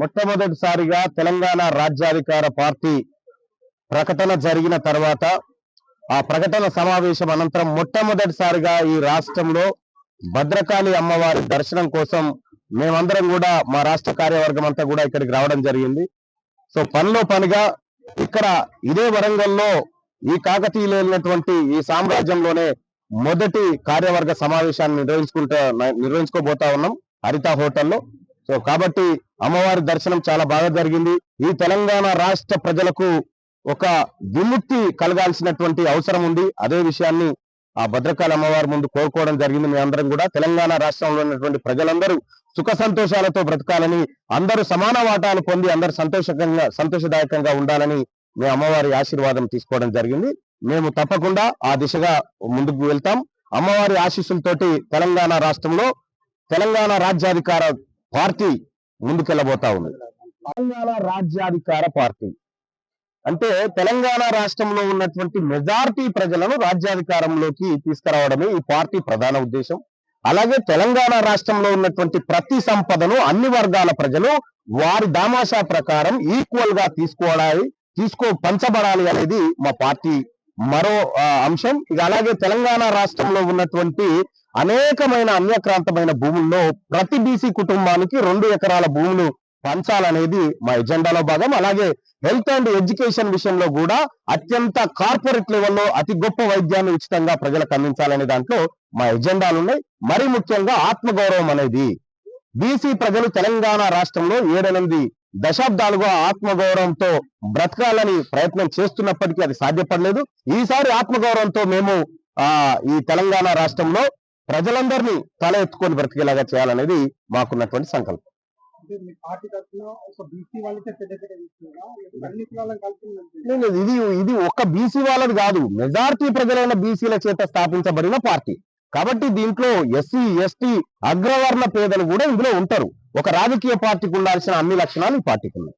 మొట్టమొదటిసారిగా తెలంగాణ రాజ్యాధికార పార్టీ ప్రకటన జరిగిన తర్వాత ఆ ప్రకటన సమావేశం అనంతరం మొట్టమొదటిసారిగా ఈ రాష్ట్రంలో భద్రకాళి అమ్మవారి దర్శనం కోసం మేమందరం కూడా మా రాష్ట్ర కార్యవర్గం అంతా కూడా ఇక్కడికి రావడం జరిగింది. సో పనిలో పనిగా ఇక్కడ ఇదే వరంగల్లో ఈ కాకతీయులు వెళ్ళినటువంటి ఈ సామ్రాజ్యంలోనే మొదటి కార్యవర్గ సమావేశాన్ని నిర్వహించుకుంటా నిర్వహించుకోబోతా ఉన్నాం హరిత హోటల్లో. సో కాబట్టి అమ్మవారి దర్శనం చాలా బాగా జరిగింది. ఈ తెలంగాణ రాష్ట్ర ప్రజలకు ఒక విముక్తి కలగాల్సినటువంటి అవసరం ఉంది. అదే విషయాన్ని ఆ భద్రకాళి అమ్మవారి ముందు కోరుకోవడం జరిగింది. మీ అందరం కూడా తెలంగాణ రాష్ట్రంలో ఉన్నటువంటి ప్రజలందరూ సుఖ సంతోషాలతో బ్రతకాలని అందరూ సమాన వాటాలు పొంది అందరూ సంతోషకంగా సంతోషదాయకంగా ఉండాలని మీ అమ్మవారి ఆశీర్వాదం తీసుకోవడం జరిగింది. మేము తప్పకుండా ఆ దిశగా ముందుకు వెళ్తాం. అమ్మవారి ఆశీస్సులతోటి తెలంగాణ రాష్ట్రంలో తెలంగాణ రాజ్యాధికార పార్టీ ముందుకెళ్ళబోతా ఉంది. తెలంగాణ రాజ్యాధికార పార్టీ. అంటే తెలంగాణ రాష్ట్రంలో ఉన్నటువంటి మెజారిటీ ప్రజలను రాజ్యాధికారంలోకి తీసుకురావడమే ఈ పార్టీ ప్రధాన ఉద్దేశం. అలాగే తెలంగాణ రాష్ట్రంలో ఉన్నటువంటి ప్రతి సంపదను అన్ని వర్గాల ప్రజలు వారి దామాషా ప్రకారం ఈక్వల్గా తీసుకోవడాలి తీసుకో పంచబడాలి అనేది మా పార్టీ మరో అంశం. ఇక అలాగే తెలంగాణ రాష్ట్రంలో ఉన్నటువంటి అనేకమైన అన్యక్రాంతమైన భూముల్లో ప్రతి బీసీ కుటుంబానికి రెండు ఎకరాల భూములు పంచాలనేది మా ఎజెండాలో భాగం. అలాగే హెల్త్ అండ్ ఎడ్యుకేషన్ విషయంలో కూడా అత్యంత కార్పొరేట్ లెవెల్లో అతి గొప్ప వైద్యాన్ని ఉచితంగా ప్రజలకు అందించాలనే దాంట్లో మా ఎజెండాలు ఉన్నాయి. మరి ముఖ్యంగా ఆత్మగౌరవం అనేది. బీసీ ప్రజలు తెలంగాణ రాష్ట్రంలో ఏడెనిమిది దశాబ్దాలుగా ఆత్మగౌరవంతో బ్రతకాలని ప్రయత్నం చేస్తున్నప్పటికీ అది సాధ్యపడలేదు. ఈసారి ఆత్మగౌరవంతో మేము ఆ ఈ తెలంగాణ రాష్ట్రంలో ప్రజలందరినీ తల ఎత్తుకొని బ్రతికేలాగా చేయాలనేది మాకున్నటువంటి సంకల్పం. ఇది ఇది ఒక్క బీసీ వాళ్ళది కాదు. మెజారిటీ ప్రజలైన బీసీల చేత స్థాపించబడిన పార్టీ. కాబట్టి దీంట్లో ఎస్సీ ఎస్టీ అగ్రవర్ణ పేదలు కూడా ఇందులో ఉంటారు. ఒక రాజకీయ పార్టీకి ఉండాల్సిన అన్ని లక్షణాలు ఈ పార్టీకి ఉన్నాయి.